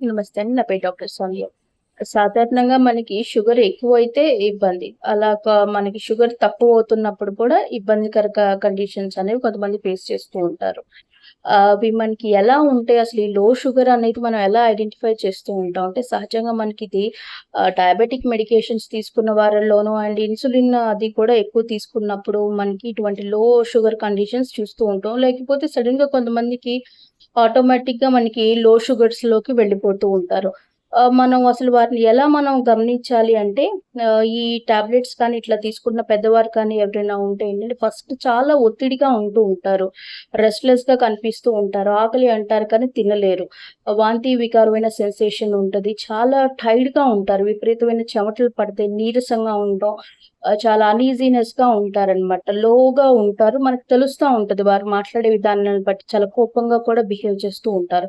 నమస్తే అండి నా పేరు డాక్టర్ సౌమ్య సాధారణంగా మనకి షుగర్ ఎక్కువ అయితే ఇబ్బంది. అలా మనకి షుగర్ తక్కువ అవుతున్నప్పుడు కూడా ఇబ్బందికర కండిషన్స్ అనేవి కొంతమంది ఫేస్ చేస్తూ ఉంటారు. అవి మనకి ఎలా ఉంటాయి అసలు ఈ లో షుగర్ అనేది మనం ఎలా ఐడెంటిఫై చేస్తూ ఉంటాం? అంటే సహజంగా మనకి ఇది డయాబెటిక్ మెడికేషన్స్ తీసుకున్న వారిలోనూ అండ్ ఇన్సులిన్ అది కూడా ఎక్కువ తీసుకున్నప్పుడు మనకి ఇటువంటి లో షుగర్ కండిషన్స్ చూస్తూ ఉంటాం. లేకపోతే సడన్గా కొంతమందికి ఆటోమేటిక్గా మనకి లో షుగర్స్లోకి వెళ్ళిపోతూ ఉంటారు. మనం అసలు వారిని ఎలా మనం గమనించాలి అంటే ఈ టాబ్లెట్స్ కానీ ఇట్లా తీసుకున్న పెద్దవారు కానీ ఎవరైనా ఉంటే ఏంటంటే ఫస్ట్ చాలా ఒత్తిడిగా ఉంటూ ఉంటారు. రెస్ట్లెస్గా కనిపిస్తూ ఉంటారు. ఆకలి అంటారు కానీ తినలేరు. వాంతి వికారమైన సెన్సేషన్ ఉంటుంది. చాలా టైర్డ్గా ఉంటారు. విపరీతమైన చెమటలు పడితే నీరసంగా ఉండడం చాలా అన్ఈజీనెస్గా ఉంటారన్నమాట. లోగా ఉంటారు. మనకు తెలుస్తూ ఉంటది. వారు మాట్లాడే విధానాన్ని బట్టి చాలా కోపంగా కూడా బిహేవ్ చేస్తూ ఉంటారు.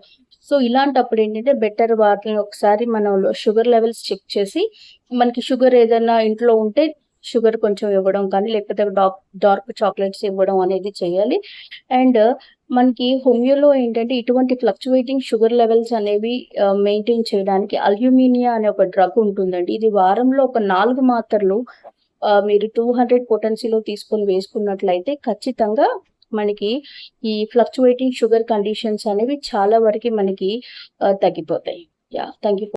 సో ఇలాంటప్పుడు ఏంటంటే బెటర్ వాటిని ఒకసారి మనం షుగర్ లెవెల్స్ చెక్ చేసి మనకి షుగర్ ఏదైనా ఇంట్లో ఉంటే షుగర్ కొంచెం ఇవ్వడం కానీ లేకపోతే డార్క్ డార్క్ చాక్లెట్స్ ఇవ్వడం అనేది చేయాలి. అండ్ మనకి హోమియోలో ఏంటంటే ఇటువంటి ఫ్లక్చువేటింగ్ షుగర్ లెవెల్స్ అనేవి మెయింటైన్ చేయడానికి అల్యూమినియా అనే ఒక డ్రగ్ ఉంటుందండి. ఇది వారంలో ఒక నాలుగు మాత్రలు మీరు టూ హండ్రెడ్ పొటెన్సీలో తీసుకొని వేసుకున్నట్లయితే ఖచ్చితంగా మనకి ఈ ఫ్లక్చువేటింగ్ షుగర్ కండిషన్స్ అనేవి చాలా వరకు మనకి తగ్గిపోతాయి. Yeah thank you